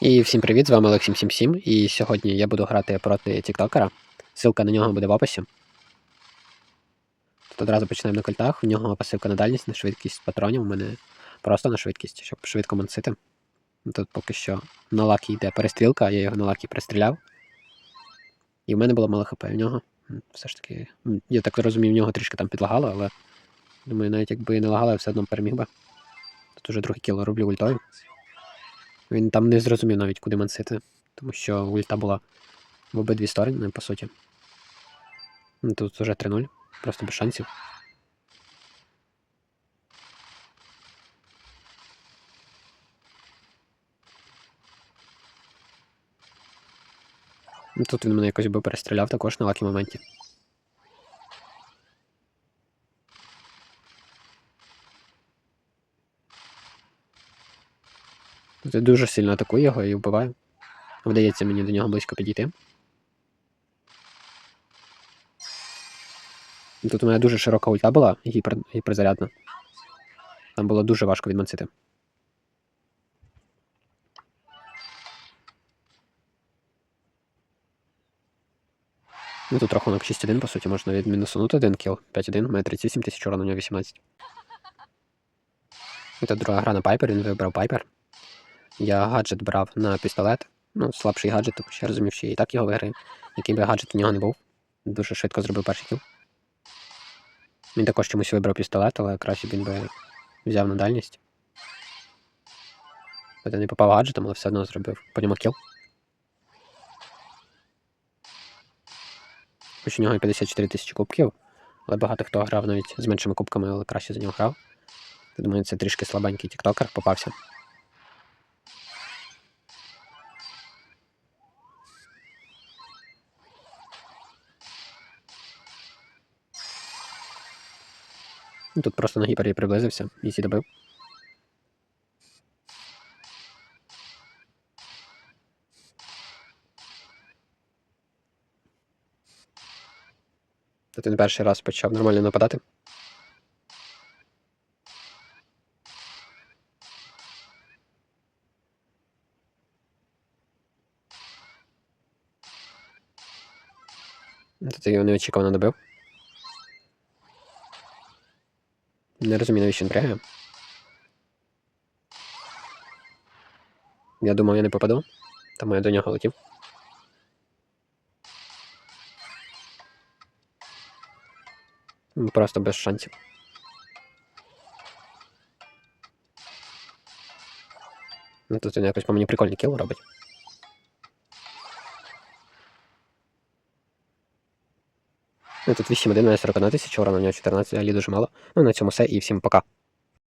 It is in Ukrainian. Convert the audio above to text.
І всім привіт, з вами Олексім77, і сьогодні я буду грати проти Тіктокера. Ссылка на нього буде в описі. Тут одразу починаємо на кольтах. У нього пасивка на дальність, на швидкість патронів. У мене просто на швидкість, щоб швидко мансити. Тут поки що на лакі йде перестрілка, я його на лакі перестріляв. І в мене було мало хп. В нього все ж таки. Я так розумію, в нього трішки там підлагало, але думаю, навіть якби не лагало, я все одно переміг би. Тут уже другий кіло роблю ультою. Він там не зрозумів навіть, куди мансити, тому що ульта була в обидві сторони, по суті. Ну, Тут вже 3-0, просто без шансів. Ну, Тут він мене якось би перестріляв також на лакі моменті. Я дуже сильно атакую його і вбиваю. Вдається мені до нього близько підійти. Тут у мене дуже широка ульта була, гіпер, гіперзарядна. Там було дуже важко відмансити. Ну тут рахунок 6-1, по суті, можна відмінусунути один кіл. 5-1, у мене 37 тисяч урон, у нього 18. І тут друга гра на Пайпер, він вибрав Пайпер. Я гаджет брав на пістолет. Ну, слабший гаджет, тому що я розумів, що я і так його виграю. Який би гаджет у нього не був. Дуже швидко зробив перший кіл. Він також чомусь вибрав пістолет, але краще б він би взяв на дальність. Хоча не попав гаджетом, але все одно зробив по ньому кіл. Хоч у нього і 54 тисячі кубків, але багато хто грав навіть з меншими кубками, але краще за нього грав. Я думаю, це трішки слабенький тіктокер попався. Тут просто на гіпері приблизився і сі добив. Тут він перший раз почав нормально нападати. Тут його неочікувано добив. Не розумію, навіщо він. Я думав, я не попаду, тому я до нього летів. Просто без шансів. Ну, тут він якось по мені прикольний кіл робить. Ну, тут 8-1, у мене 41 тисяча, урона, у нього 14, взагалі дуже мало. Ну, на цьому все і всім пока.